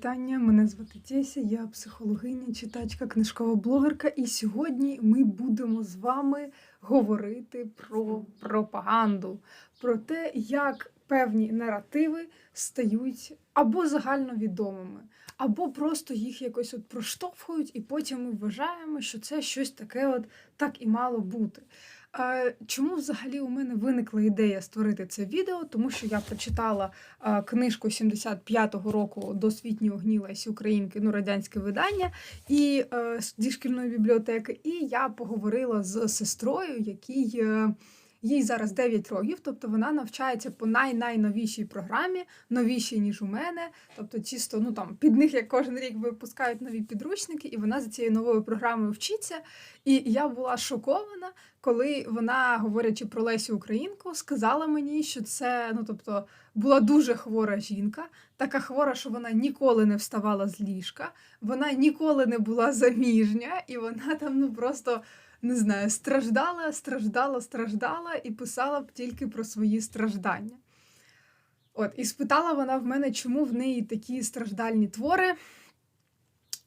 Вітання! Мене звати Тєся, я психологиня, читачка, книжкова блогерка, і сьогодні ми будемо з вами говорити про пропаганду, про те, як певні наративи стають або загальновідомими, або просто їх якось от проштовхують, і потім ми вважаємо, що це щось таке, от так і мало бути. Чому взагалі у мене виникла ідея створити це відео? Тому що я прочитала книжку 75-го року Досвітні огні Лесі Українки, ну радянське видання, і е, зі шкільної бібліотеки. І я поговорила з сестрою, якій е, їй зараз 9 років, тобто вона навчається по най-найновішій програмі, новішій, ніж у мене. Тобто, чисто ну там під них як кожен рік випускають нові підручники, і вона за цією новою програмою вчиться. І я була шокована, коли вона, говорячи про Лесю Українку, сказала мені, що це ну тобто була дуже хвора жінка, така хвора, що вона ніколи не вставала з ліжка, вона ніколи не була заміжня, і вона там ну просто. Не знаю, страждала, страждала, страждала і писала б тільки про свої страждання. От, і спитала вона в мене, чому в неї такі страждальні твори.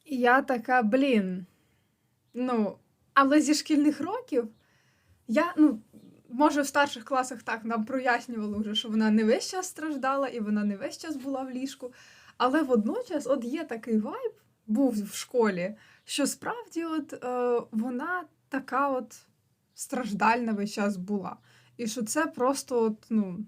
І я така, блін. Ну, але зі шкільних років я, ну, може, в старших класах так нам прояснювали вже, що вона не весь час страждала і вона не весь час була в ліжку. Але водночас, от є такий вайб, був в школі, що справді от, е, вона така от страждальна весь час була. І що це просто от, ну,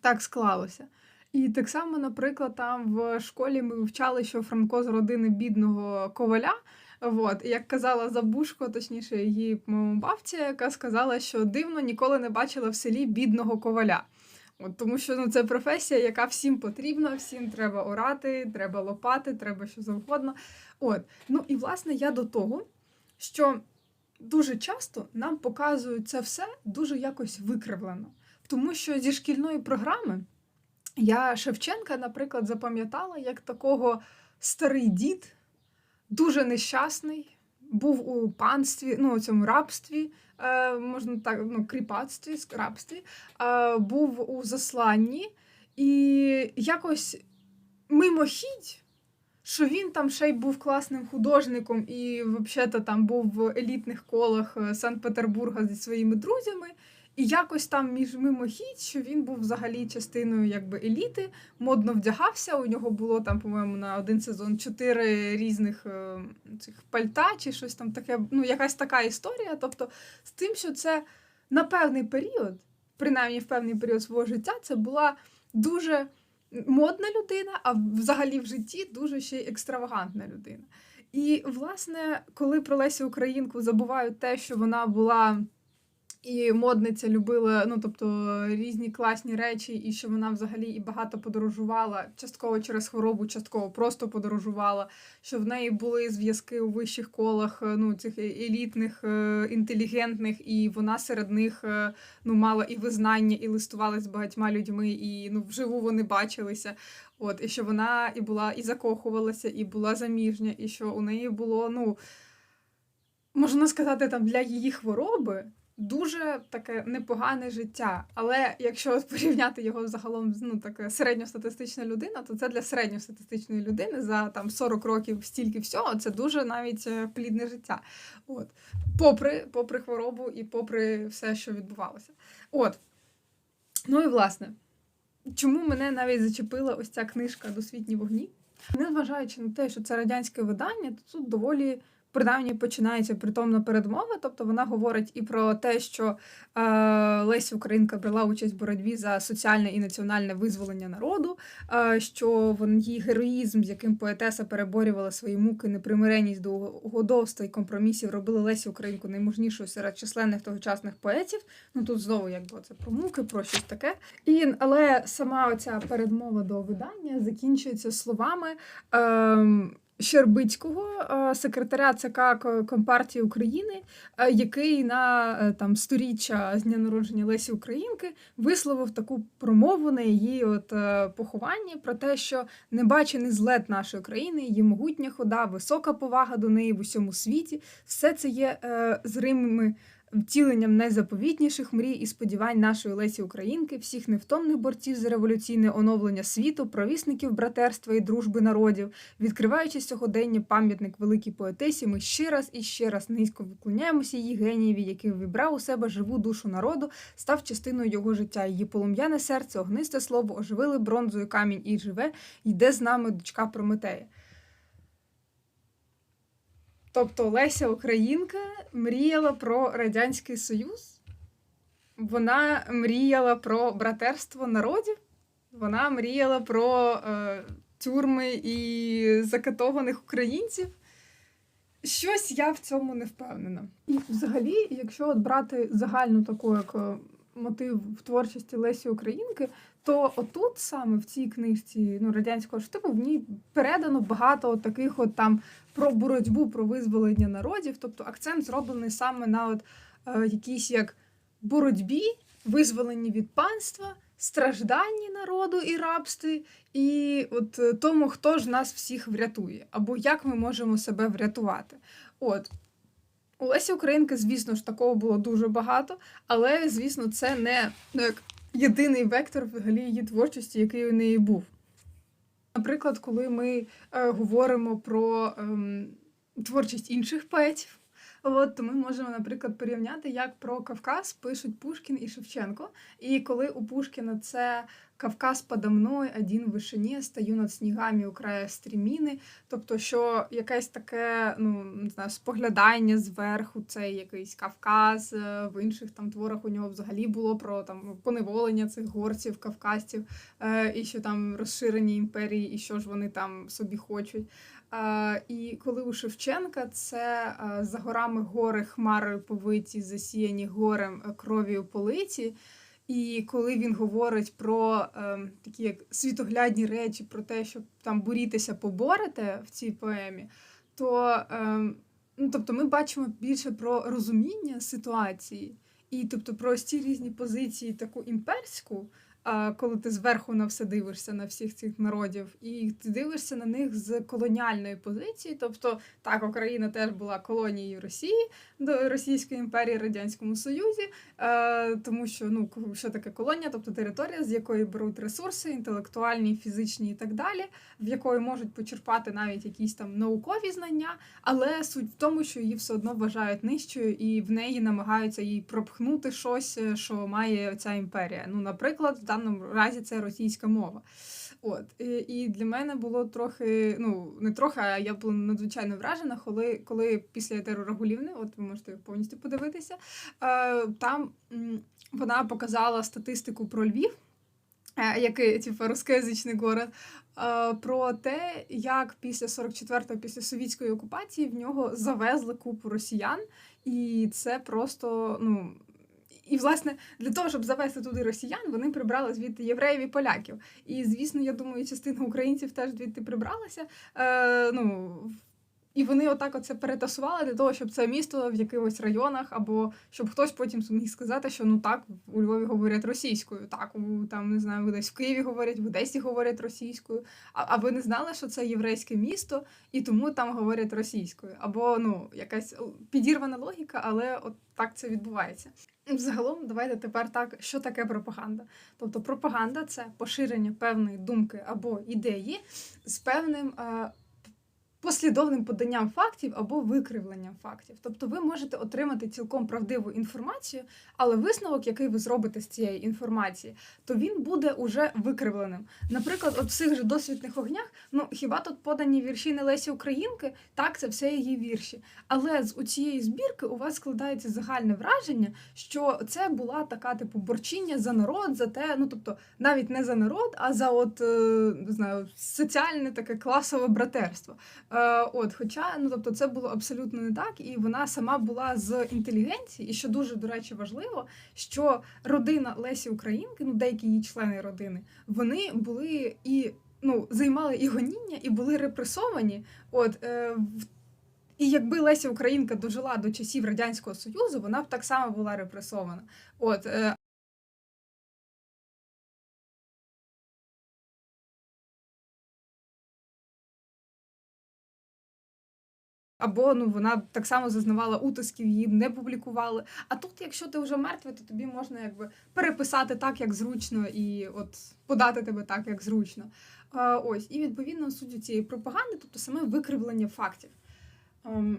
так склалося. І так само, наприклад, там в школі ми вивчали, що Франко з родини бідного коваля. От, як казала Забушко, точніше, її по-моєму, бабця, яка сказала, що дивно ніколи не бачила в селі бідного коваля. От, тому що ну, це професія, яка всім потрібна, всім треба орати, треба лопати, треба що завгодно. От. Ну і власне я до того, що дуже часто нам показують це все дуже якось викривлено. Тому що зі шкільної програми я Шевченка, наприклад, запам'ятала як такого старий дід, дуже нещасний, був у панстві, ну, у цьому рабстві, е, можна так, ну, кріпацтві, рабстві, е, був у засланні, і якось мимохідь, що він там ще й був класним художником і взагалі там був в елітних колах е, Санкт-Петербурга зі своїми друзями. І якось там між мимохідь, що він був взагалі частиною якби еліти, модно вдягався. У нього було там, по-моєму, на один сезон чотири різних е, цих пальта чи щось там таке. Ну, якась така історія. Тобто, з тим, що це на певний період, принаймні в певний період свого життя, це була дуже модна людина, а взагалі в житті дуже ще й екстравагантна людина. І, власне, коли про Лесю Українку забувають те, що вона була і модниця любила, ну тобто різні класні речі, і що вона взагалі і багато подорожувала, частково через хворобу, частково просто подорожувала. Що в неї були зв'язки у вищих колах, е, ну цих е- елітних, е, інтелігентних, і вона серед них ну мала і визнання, і листувалась з багатьма людьми, і ну вживу вони бачилися. От, і що вона і була і закохувалася, і була заміжня, і що у неї було, ну можна сказати, там для її хвороби дуже таке непогане життя. Але якщо от порівняти його загалом з ну, таке середньостатистична людина, то це для середньостатистичної людини за там 40 років стільки всього, це дуже навіть е, плідне життя. От. Попри, попри хворобу і попри все, що відбувалося. От. Ну і власне, чому мене навіть зачепила ось ця книжка Досвітні вогні? Незважаючи на те, що це радянське видання, то тут доволі принаймні починається притомна передмова. Тобто вона говорить і про те, що е, Леся Українка брала участь в боротьбі за соціальне і національне визволення народу, е, що вон її героїзм, з яким поетеса переборювала свої муки, непримиренність до угодовства і компромісів, робили Лесю Українку наймужнішою серед численних тогочасних поетів. Ну тут знову якби це про муки, про щось таке. І, але сама оця передмова до видання закінчується словами. Ем, Щербицького, е, секретаря ЦК Компартії України, е, який на е, там сторіччя з дня народження Лесі Українки висловив таку промову на її от похованні про те, що небачений злет нашої країни, її могутня хода, висока повага до неї в усьому світі. Все це є зримими втіленням найзаповітніших мрій і сподівань нашої Лесі Українки, всіх невтомних борців за революційне оновлення світу, провісників братерства і дружби народів, відкриваючи сьогодення пам'ятник великій поетесі, ми ще раз і ще раз низько виклоняємося її генієві, який вібрав у себе живу душу народу, став частиною його життя. Її полум'яне серце, огнисте слово, оживили бронзою камінь і живе, йде з нами дочка Прометея. Тобто Леся Українка мріяла про Радянський Союз, вона мріяла про братерство народів, вона мріяла про е, тюрми і закатованих українців. Щось я в цьому не впевнена. І взагалі, якщо от брати загальну таку як е, мотив в творчості Лесі Українки, то отут саме в цій книжці ну, радянського штибу в ній передано багато от таких от там про боротьбу, про визволення народів. Тобто акцент зроблений саме на от, е, якійсь як боротьбі, визволенні від панства, стражданні народу і рабстві, і от е, тому, хто ж нас всіх врятує, або як ми можемо себе врятувати. От. У Лесі Українки, звісно ж, такого було дуже багато, але, звісно, це не ну, як єдиний вектор взагалі її творчості, який у неї був. Наприклад, коли ми е, говоримо про е, творчість інших поетів, от, то ми можемо, наприклад, порівняти, як про Кавказ пишуть Пушкін і Шевченко. І коли у Пушкіна це Кавказ подо мною, один в вишині, стаю над снігами у края стріміни. Тобто, що якесь таке, ну не знаю, споглядання зверху, цей якийсь Кавказ, е, в інших там творах у нього взагалі було про там поневолення цих горців, кавказців, е, і що там розширені імперії, і що ж вони там собі хочуть. Е, І коли у Шевченка це е, за горами гори хмарою повиті, засіяні горем е, кров'ю политі. І коли він говорить про ем, такі як світоглядні речі, про те, щоб там борітися, поборете в цій поемі, то ем, ну, тобто ми бачимо більше про розуміння ситуації, і тобто про ці різні позиції, таку імперську, коли ти зверху на все дивишся на всіх цих народів, і ти дивишся на них з колоніальної позиції. Тобто, так, Україна теж була колонією Росії до Російської імперії Радянському Союзі, е, тому що ну що таке колонія, тобто територія, з якої беруть ресурси, інтелектуальні, фізичні і так далі, в якої можуть почерпати навіть якісь там наукові знання, але суть в тому, що її все одно вважають нижчою, і в неї намагаються їй пропхнути щось, е, що має ця імперія. Ну, наприклад, даному разі це російська мова. От і, для мене було трохи, ну не трохи, а я була надзвичайно вражена, коли коли після етеру Рагулівни, от ви можете повністю подивитися, е, там вона показала статистику про Львів, е, який типу, рускоязичний город, е, про те, як після 44-го, після совітської окупації в нього завезли купу росіян, і це просто ну. І, власне, для того, щоб завести туди росіян, вони прибрали звідти євреїв і поляків. І, звісно, я думаю, частина українців теж звідти прибралася. Е, ну, і вони отак оце перетасували для того, щоб це місто в якихось районах, або щоб хтось потім міг сказати, що ну так, у Львові говорять російською, так, у там не знаю, десь в Києві говорять, в Одесі говорять російською. А, а ви не знали, що це єврейське місто, і тому там говорять російською. Або ну, якась підірвана логіка, але от так це відбувається. Загалом, давайте тепер так, що таке пропаганда. Тобто, пропаганда це поширення певної думки або ідеї з певним е, послідовним поданням фактів або викривленням фактів. Тобто, ви можете отримати цілком правдиву інформацію, але висновок, який ви зробите з цієї інформації, то він буде уже викривленим. Наприклад, от в цих же досвідних огнях, ну хіба тут подані вірші не Лесі Українки? Так, це все її вірші. Але з у цієї збірки у вас складається загальне враження, що це була така типу борчіння за народ, за те, ну тобто навіть не за народ, а за от е, не знаю, соціальне таке класове братерство. Е, От, хоча ну тобто, це було абсолютно не так, і вона сама була з інтелігенції, і що дуже до речі важливо, що родина Лесі Українки, ну деякі її члени родини, вони були і ну займали і гоніння, і були репресовані. От е, і якби Леся Українка дожила до часів Радянського Союзу, вона б так само була репресована. От, е, або ну вона так само зазнавала утисків, її не публікували. А тут, якщо ти вже мертвий, то тобі можна якби переписати так, як зручно, і от подати тебе так, як зручно. А, ось, і відповідно суть цієї пропаганди, тобто саме викривлення фактів. Ем,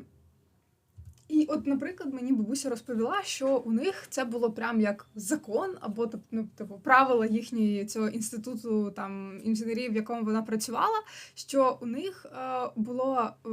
і от, наприклад, мені бабуся розповіла, що у них це було прям як закон, або ну, типу, правила їхньої цього інституту там інженерії, в якому вона працювала, що у них е, було е,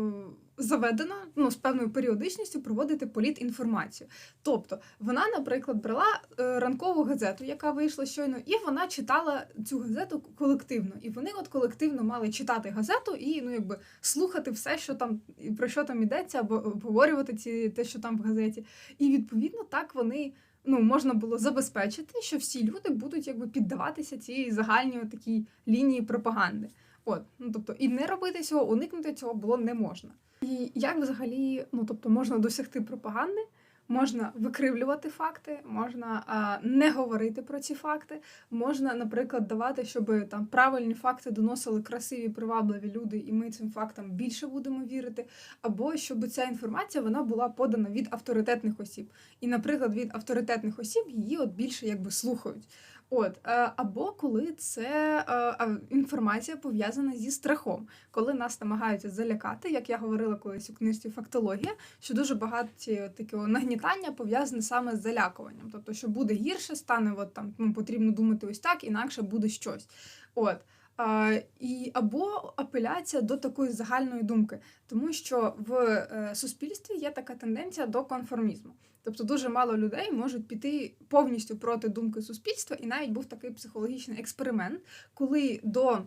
заведено ну, з певною періодичністю проводити політінформацію. Тобто вона, наприклад, брала е, ранкову газету, яка вийшла щойно, і вона читала цю газету колективно. І вони от колективно мали читати газету і ну, якби слухати все, що там про що там йдеться, або обговорювати ці те, що там в газеті. І відповідно так вони. Ну, можна було забезпечити, що всі люди будуть якби піддаватися цій загальній такій лінії пропаганди. От, ну тобто, і не робити цього, уникнути цього було не можна. І як взагалі, ну тобто, можна досягти пропаганди, можна викривлювати факти, можна а, не говорити про ці факти, можна, наприклад, давати, щоб там правильні факти доносили красиві, привабливі люди, і ми цим фактам більше будемо вірити, або щоб ця інформація вона була подана від авторитетних осіб. І, наприклад, від авторитетних осіб її от більше якби слухають. От е, або коли це е, інформація пов'язана зі страхом, коли нас намагаються залякати, як я говорила колись у книжці Фактологія, що дуже багато такого нагнітання пов'язане саме з залякуванням. Тобто, що буде гірше, стане от там ну, потрібно думати ось так, інакше буде щось. От. А, і Або апеляція до такої загальної думки, тому що в е, суспільстві є така тенденція до конформізму. Тобто дуже мало людей можуть піти повністю проти думки суспільства, і навіть був такий психологічний експеримент, коли до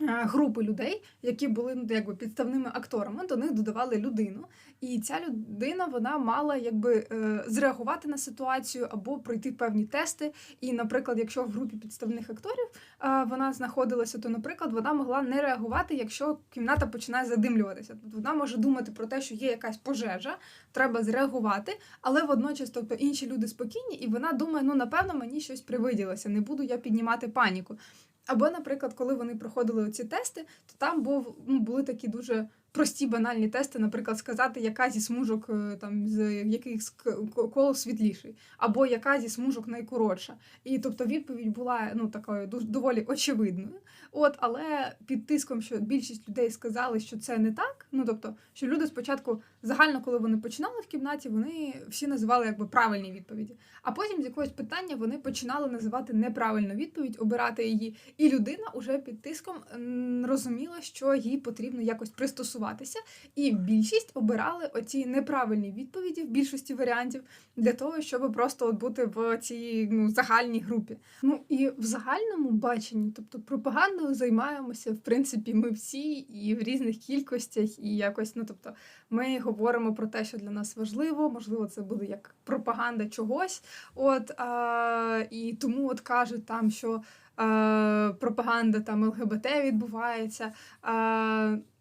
групи людей, які були ну, якби підставними акторами, до них додавали людину. І ця людина вона мала якби е, зреагувати на ситуацію або пройти певні тести. І, наприклад, якщо в групі підставних акторів е, вона знаходилася, то, наприклад, вона могла не реагувати, якщо кімната починає задимлюватися. Тобто вона може думати про те, що є якась пожежа, треба зреагувати, але водночас, тобто інші люди спокійні, і вона думає, ну напевно, мені щось привиділося, не буду я піднімати паніку. Або, наприклад, коли вони проходили ці тести, то там був ну, були такі дуже прості банальні тести, наприклад, сказати, яка зі смужок е, там з яких коло світліший, або яка зі смужок найкоротша. І тобто відповідь була ну такою доволі очевидною. От, але під тиском, що більшість людей сказали, що це не так. Ну тобто, що люди спочатку загально, коли вони починали в кімнаті, вони всі називали якби правильні відповіді. А потім з якогось питання вони починали називати неправильну відповідь, обирати її. І людина уже під тиском розуміла, що їй потрібно якось пристосуватися. І більшість обирали оці неправильні відповіді в більшості варіантів для того, щоб просто от бути в цій ну, загальній групі. Ну і в загальному баченні, тобто пропагандою займаємося, в принципі, ми всі і в різних кількостях, і якось, ну тобто, ми говоримо про те, що для нас важливо, можливо, це буде як пропаганда чогось. От а, і тому от кажуть там, що пропаганда там ЛГБТ відбувається.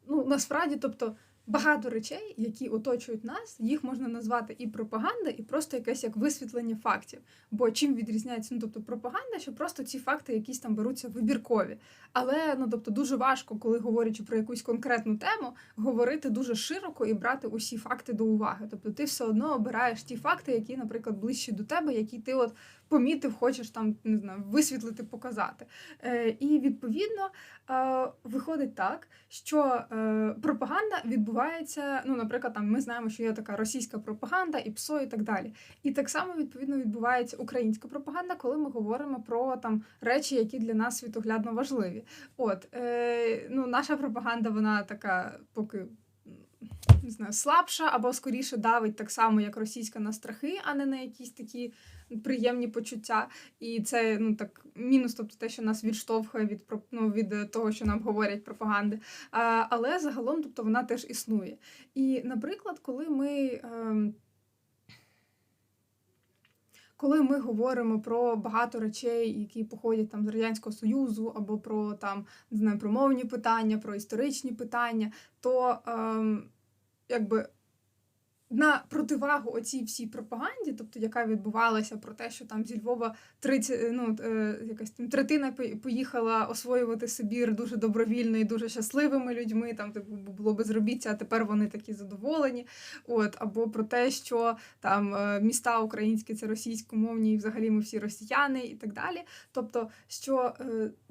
Ну насправді, тобто багато речей, які оточують нас, їх можна назвати і пропаганда, і просто якесь як висвітлення фактів. Бо чим відрізняється ну, тобто пропаганда, що просто ці факти якісь там беруться вибіркові. Але ну тобто дуже важко, коли говорячи про якусь конкретну тему, говорити дуже широко і брати усі факти до уваги. Тобто ти все одно обираєш ті факти, які, наприклад, ближчі до тебе, які ти от помітив, хочеш там не знаю, висвітлити, показати. Е, І відповідно е, виходить так, що е, пропаганда відбувається. Ну, наприклад, там ми знаємо, що є така російська пропаганда, і ПСО, і так далі. І так само відповідно відбувається українська пропаганда, коли ми говоримо про там речі, які для нас світоглядно важливі. От е, ну, наша пропаганда, вона така поки. Не знаю, слабша або скоріше давить так само, як російська на страхи, а не на якісь такі приємні почуття. І це ну так мінус, тобто те, що нас відштовхує від ну, від того, що нам говорять пропаганди. А, Але загалом, тобто, вона теж існує. І, наприклад, коли ми. Е, коли ми говоримо про багато речей, які походять там з радянського союзу, або про там не знаю, про мовні питання, про історичні питання, то ем, якби на противагу оцій всій пропаганді, тобто яка відбувалася про те, що там зі Львова 30, е, ну, е, якась там третина пої- поїхала освоювати Сибір дуже добровільно і дуже щасливими людьми, там типу було безробіття, а тепер вони такі задоволені. От, або про те, що там е, міста українські це російськомовні, і взагалі ми всі росіяни, і так далі. Тобто, що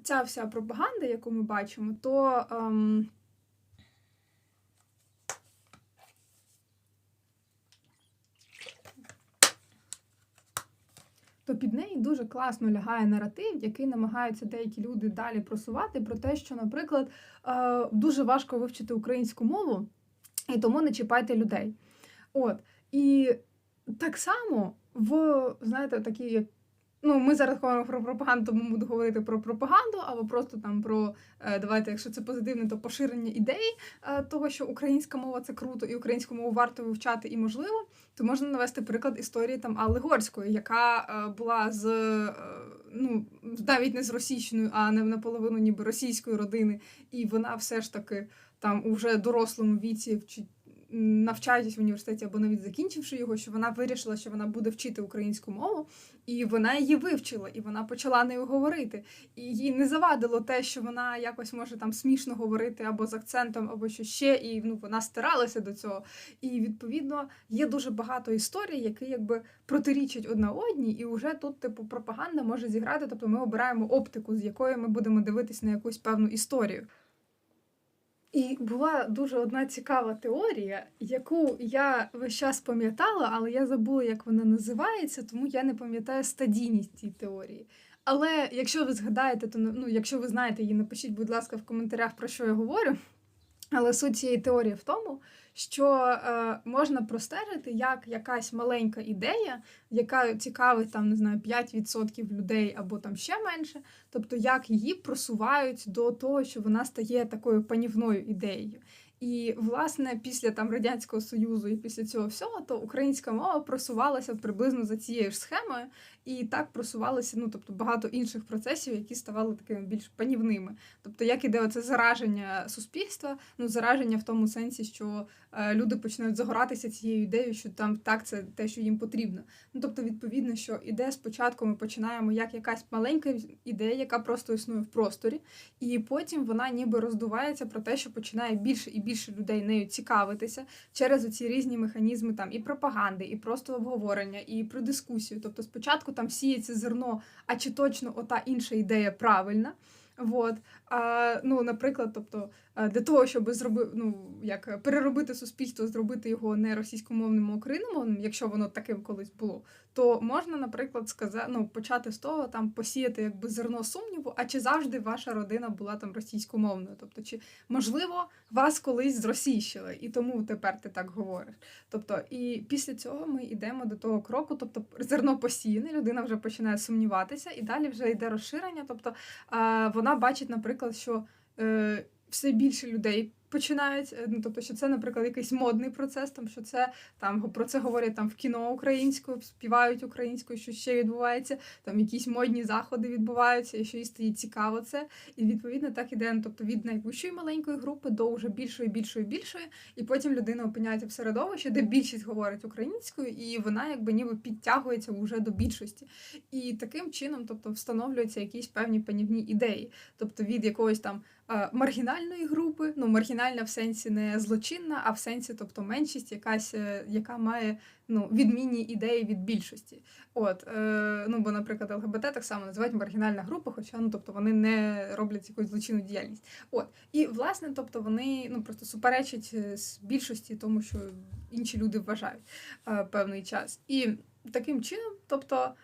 ця вся пропаганда, яку ми бачимо, то. Ем, то під неї дуже класно лягає наратив, який намагаються деякі люди далі просувати про те, що, наприклад, е, дуже важко вивчити українську мову, і тому не чіпайте людей. От. І так само в, знаєте, такі, як. Ну, ми зараз говоримо про пропаганду, тому буду говорити про пропаганду, або просто там про е, давайте, якщо це позитивне, то поширення ідей е, того, що українська мова це круто, і українську мову варто вивчати і можливо, то можна навести приклад історії там Алли Горської, яка е, була з ну навіть не з російщиною, а не наполовину ніби російської родини, і вона все ж таки там у вже дорослому віці вчить. Навчаючись в університеті або навіть закінчивши його, що вона вирішила, що вона буде вчити українську мову, і вона її вивчила, і вона почала нею говорити. І їй не завадило те, що вона якось може там смішно говорити або з акцентом, або що ще, і ну вона старалася до цього. І відповідно є дуже багато історій, які якби протирічать одна одній, і вже тут, типу, пропаганда може зіграти. Тобто ми обираємо оптику, з якої ми будемо дивитись на якусь певну історію. І була дуже одна цікава теорія, яку я весь час пам'ятала, але я забула, як вона називається, тому я не пам'ятаю стадійність цієї теорії. Але якщо ви згадаєте, то ну, якщо ви знаєте її, напишіть, будь ласка, в коментарях про що я говорю. Але суть цієї теорії в тому, що е, можна простежити, як якась маленька ідея, яка цікавить там, не знаю, 5% людей або там ще менше, тобто як її просувають до того, що вона стає такою панівною ідеєю. І власне після там радянського союзу і після цього всього, то українська мова просувалася приблизно за цією ж схемою, і так просувалися, ну тобто багато інших процесів, які ставали такими більш панівними. Тобто, як іде оце зараження суспільства, ну зараження в тому сенсі, що е, люди починають загоратися цією ідеєю, що там так це те, що їм потрібно. Ну тобто, відповідно, що іде спочатку, ми починаємо як якась маленька ідея, яка просто існує в просторі, і потім вона ніби роздувається про те, що починає більше і більше людей нею цікавитися через оці різні механізми там і пропаганди, і просто обговорення, і про дискусію. Тобто, спочатку там сіється зерно, а чи точно ота інша ідея правильна. Вот. А, ну, Наприклад, тобто, для того, щоб зробити, ну, як переробити суспільство, зробити його не російськомовним, а україномовним, якщо воно таким колись було, то можна, наприклад, сказати, ну, почати з того, там посіяти якби зерно сумніву, а чи завжди ваша родина була там російськомовною? Тобто, чи можливо вас колись зросійщили, і тому тепер ти так говориш. Тобто, і після цього ми йдемо до того кроку, тобто зерно посіяне, людина вже починає сумніватися, і далі вже йде розширення. Тобто вона бачить, наприклад, що е, все більше людей починають. е, Ну, тобто, що це, наприклад, якийсь модний процес, там що це там про це говорять там в кіно українською, співають українською, що ще відбувається, там якісь модні заходи відбуваються, і що їй стає цікаво це. І відповідно так іде. ну, Тобто від найвищої маленької групи до вже більшої, більшої, більшої, і потім людина опиняється в середовищі, де більшість говорить українською, і вона якби ніби підтягується вже до більшості. І таким чином, тобто, встановлюються якісь певні панівні ідеї, тобто від якогось там. Е, Маргінальної групи, ну маргінальна в сенсі не злочинна, а в сенсі, тобто меншість, якась, е, яка має ну, відмінні ідеї від більшості. От, е, ну, Бо, наприклад, ЛГБТ так само називають маргінальна група, хоча ну, тобто, вони не роблять якусь злочинну діяльність. От. І, власне, тобто, вони ну, просто суперечать з більшості тому, що інші люди вважають певний час. І таким чином, тобто.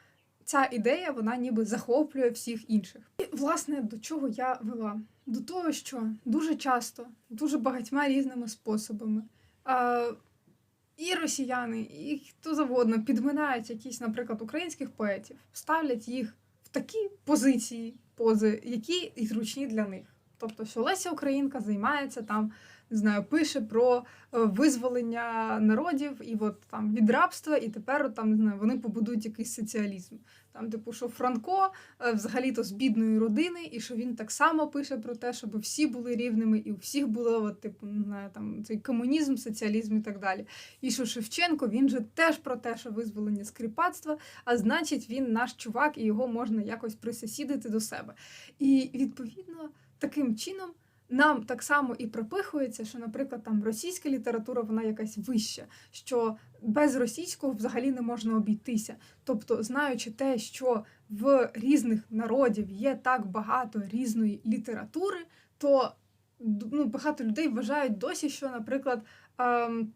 Ця ідея, вона ніби захоплює всіх інших. І, власне, до чого я вела? До того, що дуже часто, дуже багатьма різними способами е, і росіяни, і хто завгодно підминають якісь, наприклад, українських поетів, ставлять їх в такі позиції, пози, які і зручні для них. Тобто, що Леся Українка займається там, не знаю, пише про е, визволення народів і от там від рабства, і тепер там не знаю, вони побудують якийсь соціалізм. Там, типу, що Франко е, взагалі-то з бідної родини, і що він так само пише про те, щоб всі були рівними, і у всіх було, от, типу, не знаю, там цей комунізм, соціалізм і так далі. І що Шевченко він же теж про те, що визволення з кріпацтва, а значить, він наш чувак, і його можна якось присосідити до себе. І відповідно таким чином. Нам так само і пропихується, що, наприклад, там російська література вона якась вища, що без російського взагалі не можна обійтися. Тобто, знаючи те, що в різних народів є так багато різної літератури, то ну, багато людей вважають досі, що, наприклад, ем,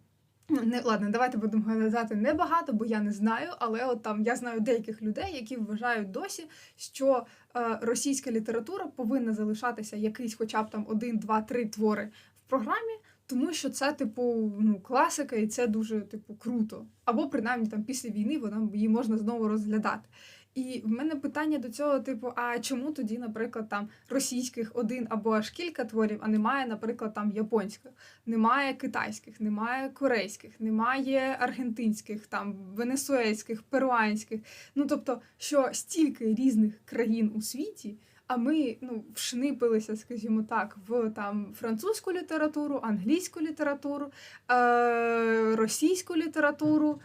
не ладно, давайте будемо гадати не багато, бо я не знаю, але от там я знаю деяких людей, які вважають досі, що е, російська література повинна залишатися якийсь, хоча б там один, два, три твори в програмі. Тому що це, типу, ну, класика, і це дуже, типу, круто. Або принаймні там після війни вона її можна знову розглядати. І в мене питання до цього, типу, а чому тоді, наприклад, там російських один або аж кілька творів, а немає, наприклад, там японських, немає китайських, немає корейських, немає аргентинських, там венесуельських, перуанських. Ну тобто, що стільки різних країн у світі. А ми ну, вшнипилися, скажімо так, в там французьку літературу, англійську літературу, е- російську літературу,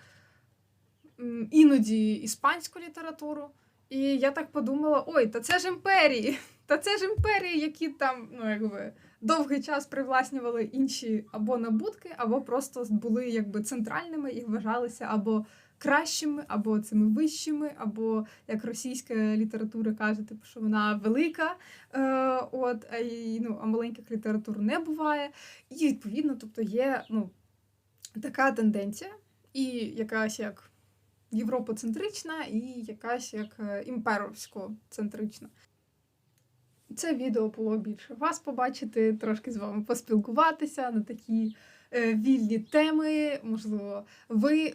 іноді іспанську літературу. І я так подумала: ой, та це ж імперії! Та це ж імперії, які там, ну якби довгий час привласнювали інші або набутки, або просто були якби центральними і вважалися або кращими, або цими вищими, або як російська література каже, типу, що вона велика, е, от, а, ну, а маленьких літератур не буває. І відповідно, тобто є ну, така тенденція, і якась як європоцентрична, і якась як е, імперовсько-центрична. Це відео було більше вас побачити, трошки з вами поспілкуватися на такі е, вільні теми. Можливо, ви е,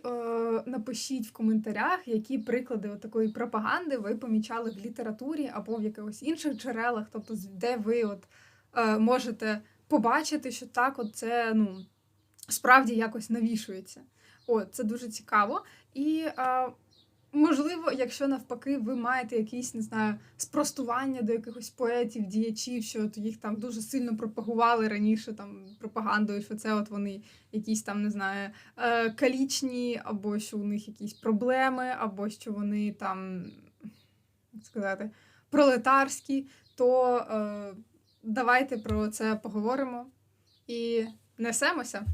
напишіть в коментарях, які приклади такої пропаганди ви помічали в літературі або в якихось інших джерелах, тобто де ви от е, можете побачити, що так, от це ну, справді якось навішується. О, це дуже цікаво. І е, Можливо, якщо навпаки ви маєте якісь, не знаю, спростування до якихось поетів, діячів, що їх там дуже сильно пропагували раніше там пропагандою, що це от вони якісь там, не знаю, е, калічні, або що у них якісь проблеми, або що вони там, сказати, пролетарські, то е, давайте про це поговоримо і несемося.